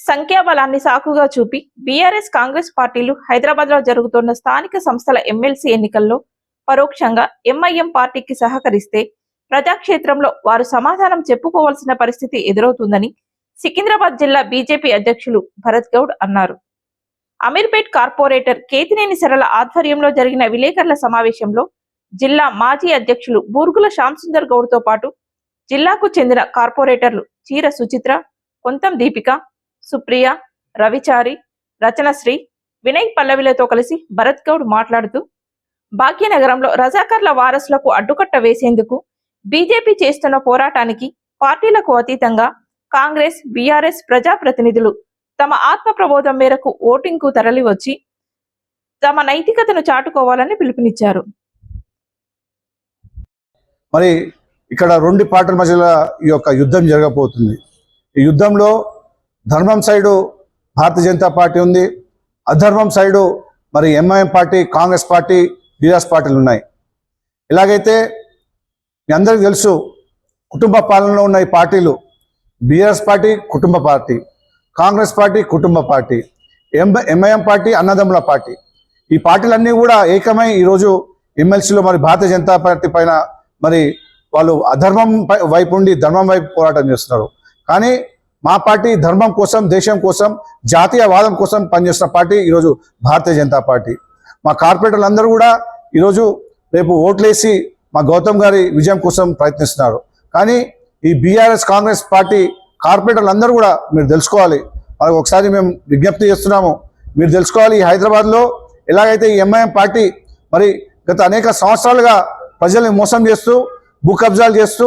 సంఖ్యాబలాన్ని సాకుగా చూపి బీఆర్ఎస్ కాంగ్రెస్ పార్టీలు హైదరాబాద్లో జరుగుతున్న స్థానిక సంస్థల ఎమ్మెల్సీ ఎన్నికల్లో పరోక్షంగా ఎంఐఎం పార్టీకి సహకరిస్తే ప్రజాక్షేత్రంలో వారు సమాధానం చెప్పుకోవాల్సిన పరిస్థితి ఎదురవుతుందని సికింద్రాబాద్ జిల్లా బీజేపీ అధ్యక్షులు భరత్ గౌడ్ అన్నారు. అమీర్పేట్ కార్పొరేటర్ కేతినేని సరళ ఆధ్వర్యంలో జరిగిన విలేకరుల సమావేశంలో జిల్లా మాజీ అధ్యక్షులు బూర్గుల శ్యాంసుందర్ గౌడ్తో పాటు జిల్లాకు చెందిన కార్పొరేటర్లు చీర సుచిత్ర కొంతం దీపిక సుప్రియ రవిచారి రచనశ్రీ వినయ్ పల్లవిలతో కలిసి భరత్ గౌడ్ మాట్లాడుతూ భాగ్యనగరంలో రజాకర్ల వారసులకు అడ్డుకట్ట వేసేందుకు బీజేపీ చేస్తున్న పోరాటానికి పార్టీలకు అతీతంగా కాంగ్రెస్ బీఆర్ఎస్ ప్రజాప్రతినిధులు తమ ఆత్మ ప్రబోధం మేరకు ఓటింగ్కు తరలి వచ్చి తమ నైతికతను చాటుకోవాలని పిలుపునిచ్చారు. మరి ఇక్కడ రెండు పార్టీల మధ్యలో ఈ యొక్క యుద్ధం జరగబోతుంది. ఈ యుద్ధంలో ధర్మం సైడు భారతీయ జనతా పార్టీ ఉంది. అధర్మం సైడు మరి MIM party Congress party BRS పార్టీలు ఉన్నాయి. ఎలాగైతే మీ అందరికీ తెలుసు కుటుంబ పాలనలో ఉన్న ఈ పార్టీలు బీఆర్ఎస్ పార్టీ కుటుంబ పార్టీ కాంగ్రెస్ పార్టీ కుటుంబ పార్టీ ఎం ఎంఐఎం పార్టీ అన్నదమ్ముల పార్టీ. ఈ పార్టీలన్నీ కూడా ఏకమై ఈరోజు ఎమ్మెల్సీలో మరి భారతీయ జనతా పార్టీ పైన మరి వాళ్ళు అధర్మం పై- వైపు ఉండి ధర్మం వైపు పోరాటం చేస్తున్నారు. కానీ మా పార్టీ ధర్మం కోసం దేశం కోసం జాతీయవాదం కోసం పనిచేసిన పార్టీ ఈరోజు భారతీయ జనతా పార్టీ. మా కార్పొరేటర్లు అందరూ కూడా ఈరోజు రేపు ఓట్లేసి మా గౌతమ్ గారి విజయం కోసం ప్రయత్నిస్తున్నారు. కానీ ఈ బీఆర్ఎస్ కాంగ్రెస్ పార్టీ కార్పొరేటర్లు అందరూ కూడా మీరు తెలుసుకోవాలి. వాళ్ళకి ఒకసారి మేము విజ్ఞప్తి చేస్తున్నాము. మీరు తెలుసుకోవాలి ఈ హైదరాబాద్లో ఎలాగైతే ఈ ఎంఐఎం పార్టీ మరి గత అనేక సంవత్సరాలుగా ప్రజల్ని మోసం చేస్తూ భూ కబ్జాలు చేస్తూ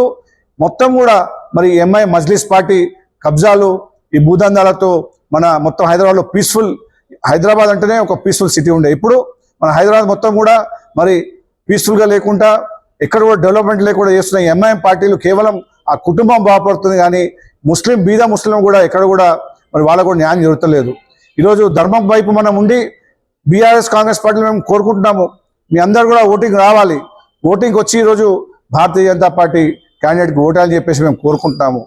మొత్తం కూడా మరి ఎంఐ మజ్లిస్ పార్టీ కబ్జాలు ఈ భూదందాలతో మన మొత్తం హైదరాబాద్లో పీస్ఫుల్ హైదరాబాద్ అంటేనే ఒక పీస్ఫుల్ సిటీ ఉండే. ఇప్పుడు మన హైదరాబాద్ మొత్తం కూడా మరి పీస్ఫుల్గా లేకుండా ఎక్కడ కూడా డెవలప్మెంట్ లేకుండా చేస్తున్న ఎంఐఎం పార్టీలు కేవలం ఆ కుటుంబం బాగుపడుతుంది కానీ ముస్లిం బీద ముస్లిం కూడా ఎక్కడ కూడా మరి వాళ్ళకు కూడా న్యాయం జరుగుతలేదు. ఈరోజు ధర్మం వైపు మనం ఉండి బీఆర్ఎస్ కాంగ్రెస్ పార్టీలు మేము కోరుకుంటున్నాము. మీ అందరు కూడా ఓటింగ్ రావాలి. ఓటింగ్ వచ్చి ఈరోజు భారతీయ జనతా పార్టీ క్యాండిడేట్కి ఓటాలని చెప్పేసి మేము కోరుకుంటున్నాము.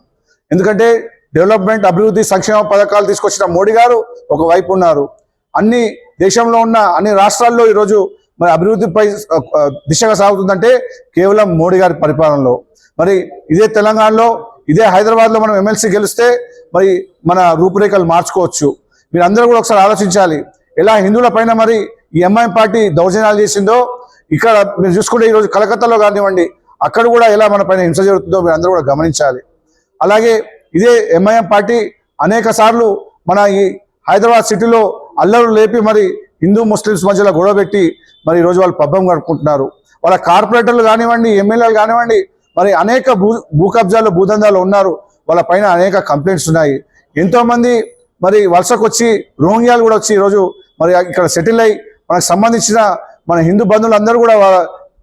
ఎందుకంటే డెవలప్మెంట్ అభివృద్ధి సంక్షేమ పథకాలు తీసుకొచ్చిన మోడీ గారు ఒకవైపు ఉన్నారు. అన్ని దేశంలో ఉన్న అన్ని రాష్ట్రాల్లో ఈరోజు మరి అభివృద్ధిపై దిశగా సాగుతుందంటే కేవలం మోడీ గారి పరిపాలనలో. మరి ఇదే తెలంగాణలో ఇదే హైదరాబాద్లో మనం ఎమ్మెల్సీ గెలిస్తే మరి మన రూపురేఖలు మార్చుకోవచ్చు. మీరు అందరూ కూడా ఒకసారి ఆలోచించాలి ఎలా హిందువుల పైన మరి ఈ ఎంఐఎం పార్టీ దౌర్జన్యాలు చేసిందో ఇక్కడ మీరు చూసుకుంటే ఈరోజు కలకత్తాలో కానివ్వండి అక్కడ కూడా ఎలా మన పైన హింస జరుగుతుందో మీరు అందరూ కూడా గమనించాలి. అలాగే ఇదే ఎంఐఎం పార్టీ అనేక సార్లు మన ఈ హైదరాబాద్ సిటీలో అల్లరు లేపి మరి హిందూ ముస్లిమ్స్ మధ్యలో గొడవ పెట్టి మరి ఈరోజు వాళ్ళు పబ్బం గడుపుకుంటున్నారు వాళ్ళ కార్పొరేటర్లు కానివ్వండి ఎమ్మెల్యేలు కానివ్వండి మరి అనేక భూ భూ కబ్జాలు భూదందాలు ఉన్నారు. వాళ్ళ పైన అనేక కంప్లైంట్స్ ఉన్నాయి. ఎంతోమంది మరి వలసకు వచ్చి రోహింగ్యాలు కూడా వచ్చి ఈరోజు మరి ఇక్కడ సెటిల్ అయ్యి మనకు సంబంధించిన మన హిందూ బంధువులు అందరూ కూడా వాళ్ళ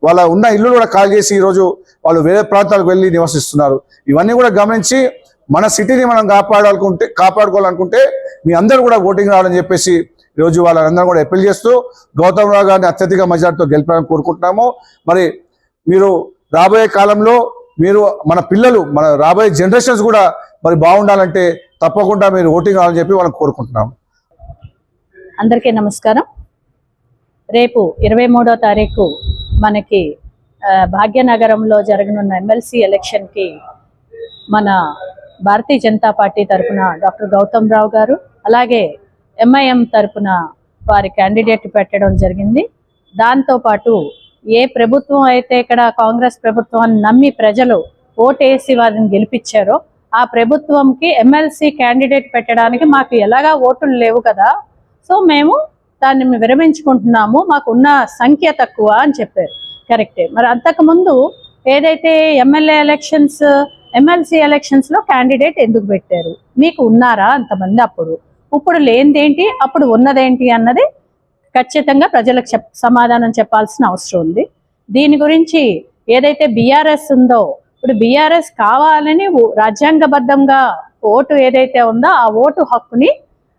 వాళ్ళ ఉన్న ఇల్లు కూడా కాల్ చేసి ఈరోజు వాళ్ళు వేరే ప్రాంతాలకు వెళ్ళి నివసిస్తున్నారు. ఇవన్నీ కూడా గమనించి మన సిటీని మనం కాపాడాలనుకుంటే కాపాడుకోవాలనుకుంటే మీ అందరూ కూడా ఓటింగ్ రావాలని చెప్పేసి ఈరోజు వాళ్ళందరూ కూడా అప్పీల్ చేస్తూ గౌతమ్ రావు గారిని అత్యధిక మెజార్టీతో గెలిపాలని కోరుకుంటున్నాము. మరి మీరు రాబోయే కాలంలో మీరు మన పిల్లలు మన రాబోయే జనరేషన్స్ కూడా మరి బాగుండాలంటే తప్పకుండా మీరు ఓటింగ్ రావాలని చెప్పి వాళ్ళని కోరుకుంటున్నాము. అందరికీ నమస్కారం. రేపు ఇరవై మూడో తారీఖు మనకి భాగ్యనగరంలో జరగనున్న ఎమ్మెల్సీ ఎలక్షన్కి మన భారతీయ జనతా పార్టీ తరపున డాక్టర్ గౌతమ్ రావు గారు అలాగే ఎంఐఎం తరపున వారి క్యాండిడేట్ పెట్టడం జరిగింది. దాంతోపాటు ఏ ప్రభుత్వం అయితే ఇక్కడ కాంగ్రెస్ ప్రభుత్వాన్ని నమ్మి ప్రజలు ఓటేసి వారిని గెలిపించారో ఆ ప్రభుత్వంకి ఎమ్మెల్సీ క్యాండిడేట్ పెట్టడానికి మాకు ఎలాగా ఓటులు లేవు కదా సో మేము దాన్ని విరమించుకుంటున్నాము మాకున్న సంఖ్య తక్కువ అని చెప్పారు. కరెక్టే మరి అంతకుముందు ఏదైతే ఎమ్మెల్యే ఎలక్షన్స్ ఎమ్మెల్సీ ఎలక్షన్స్లో క్యాండిడేట్ ఎందుకు పెట్టారు? మీకు ఉన్నారా అంతమంది అప్పుడు? ఇప్పుడు లేనిదేంటి? అప్పుడు ఉన్నదేంటి అన్నది ఖచ్చితంగా ప్రజలకు చెప్ సమాధానం చెప్పాల్సిన అవసరం ఉంది. దీని గురించి ఏదైతే బీఆర్ఎస్ ఉందో ఇప్పుడు బీఆర్ఎస్ కావాలని రాజ్యాంగబద్ధంగా ఓటు ఏదైతే ఉందో ఆ ఓటు హక్కుని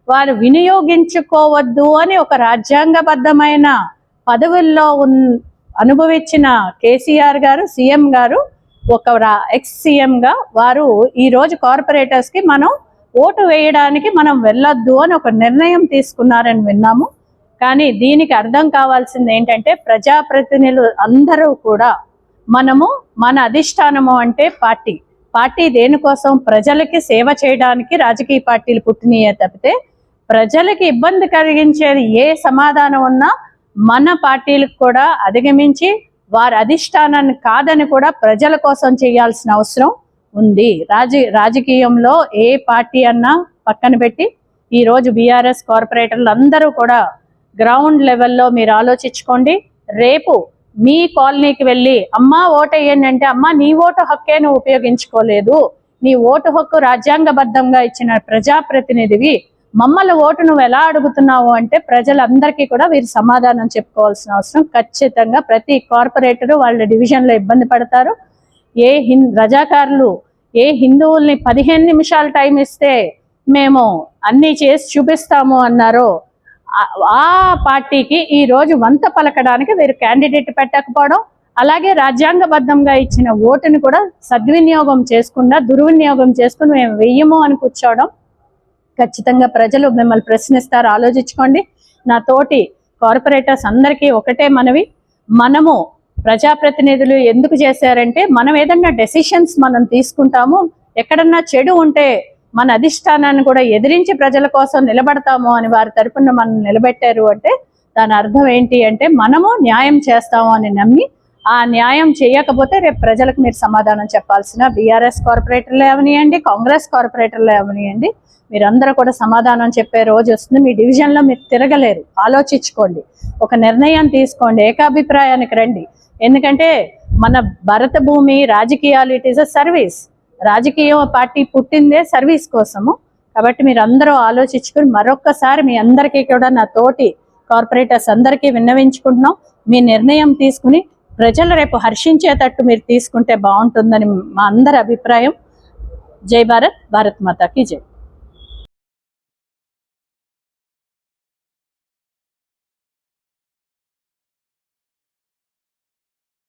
వారు వినియోగించుకోవద్దు అని ఒక రాజ్యాంగబద్ధమైన పదవుల్లో ఉన్ అనుభవించిన కేసీఆర్ గారు సీఎం గారు ఒక ఎక్స్గా వారు ఈ రోజు కార్పొరేటర్స్కి మనం ఓటు వేయడానికి మనం వెళ్ళొద్దు అని ఒక నిర్ణయం తీసుకున్నారని విన్నాము. కానీ దీనికి అర్థం కావాల్సింది ఏంటంటే ప్రజాప్రతినిధులు అందరూ కూడా మనము మన అధిష్టానము అంటే పార్టీ. పార్టీ దేనికోసం? ప్రజలకి సేవ చేయడానికి రాజకీయ పార్టీలు పుట్టినయే తప్పితే ప్రజలకి ఇబ్బంది కలిగించేది ఏ సమాధానం ఉన్నా మన పార్టీలకు కూడా అధిగమించి వారి అధిష్టానాన్ని కాదని కూడా ప్రజల కోసం చేయాల్సిన అవసరం ఉంది. రాజ రాజకీయంలో ఏ పార్టీ అన్నా పక్కన పెట్టి ఈ రోజు బీఆర్ఎస్ కార్పొరేటర్లు అందరూ కూడా గ్రౌండ్ లెవెల్లో మీరు ఆలోచించుకోండి. రేపు మీ కాలనీకి వెళ్ళి అమ్మా ఓటు వేయండి అంటే అమ్మా నీ ఓటు హక్కే నువ్వు ఉపయోగించుకోలేదు. నీ ఓటు హక్కు రాజ్యాంగబద్ధంగా ఇచ్చిన ప్రజాప్రతినిధివి మమ్మల్ని ఓటు నువ్వు ఎలా అడుగుతున్నావు అంటే ప్రజలందరికీ కూడా వీరు సమాధానం చెప్పుకోవాల్సిన అవసరం. ఖచ్చితంగా ప్రతి కార్పొరేటర్ వాళ్ళ డివిజన్లో ఇబ్బంది పడతారు. ఏ హిన్ రజాకారులు ఏ హిందువుల్ని పదిహేను నిమిషాలు టైం ఇస్తే మేము అన్నీ చేసి చూపిస్తాము అన్నారో ఆ- ఆ పార్టీకి ఈ రోజు వంత పలకడానికి వీరు క్యాండిడేట్ పెట్టకపోవడం అలాగే రాజ్యాంగబద్ధంగా ఇచ్చిన ఓటుని కూడా సద్వినియోగం చేసుకుండా దుర్వినియోగం చేసుకుని మేము వెయ్యము అని కూర్చోవడం ఖచ్చితంగా ప్రజలు మిమ్మల్ని ప్రశ్నిస్తారు. ఆలోచించుకోండి. నా తోటి కార్పొరేటర్స్ అందరికీ ఒకటే మనవి. మనము ప్రజాప్రతినిధులు ఎందుకు చేశారంటే మనం ఏదన్నా డెసిషన్స్ మనం తీసుకుంటాము. ఎక్కడన్నా చెడు ఉంటే మన అధిష్టానాన్ని కూడా ఎదిరించి ప్రజల కోసం నిలబడతాము అని వారి తరపున మనం నిలబెట్టారు అంటే దాని అర్థం ఏంటి అంటే మనము న్యాయం చేస్తాము అని నమ్మి ఆ న్యాయం చేయకపోతే రేపు ప్రజలకు మీరు సమాధానం చెప్పాల్సిన బీఆర్ఎస్ కార్పొరేటర్లు ఏమనియండి కాంగ్రెస్ కార్పొరేటర్లు ఏమనియండి మీరందరూ కూడా సమాధానం చెప్పే రోజు వస్తుంది. మీ డివిజన్లో మీరు తిరగలేరు. ఆలోచించుకోండి. ఒక నిర్ణయం తీసుకోండి. ఏకాభిప్రాయానికి రండి. ఎందుకంటే మన భరత భూమి రాజకీయాలు ఇట్ ఈస్ అ సర్వీస్ రాజకీయ పార్టీ పుట్టిందే సర్వీస్ కోసము. కాబట్టి మీరు అందరూ ఆలోచించుకుని మరొక్కసారి మీ అందరికీ కూడా నా తోటి కార్పొరేటర్స్ అందరికీ విన్నవించుకుంటున్నాం. మీ నిర్ణయం తీసుకుని ప్రజలు రేపు హర్షించేటట్టు మీరు తీసుకుంటే బాగుంటుందని మా అందరి అభిప్రాయం. జై భారత్ భారత్ మాతాకి జై.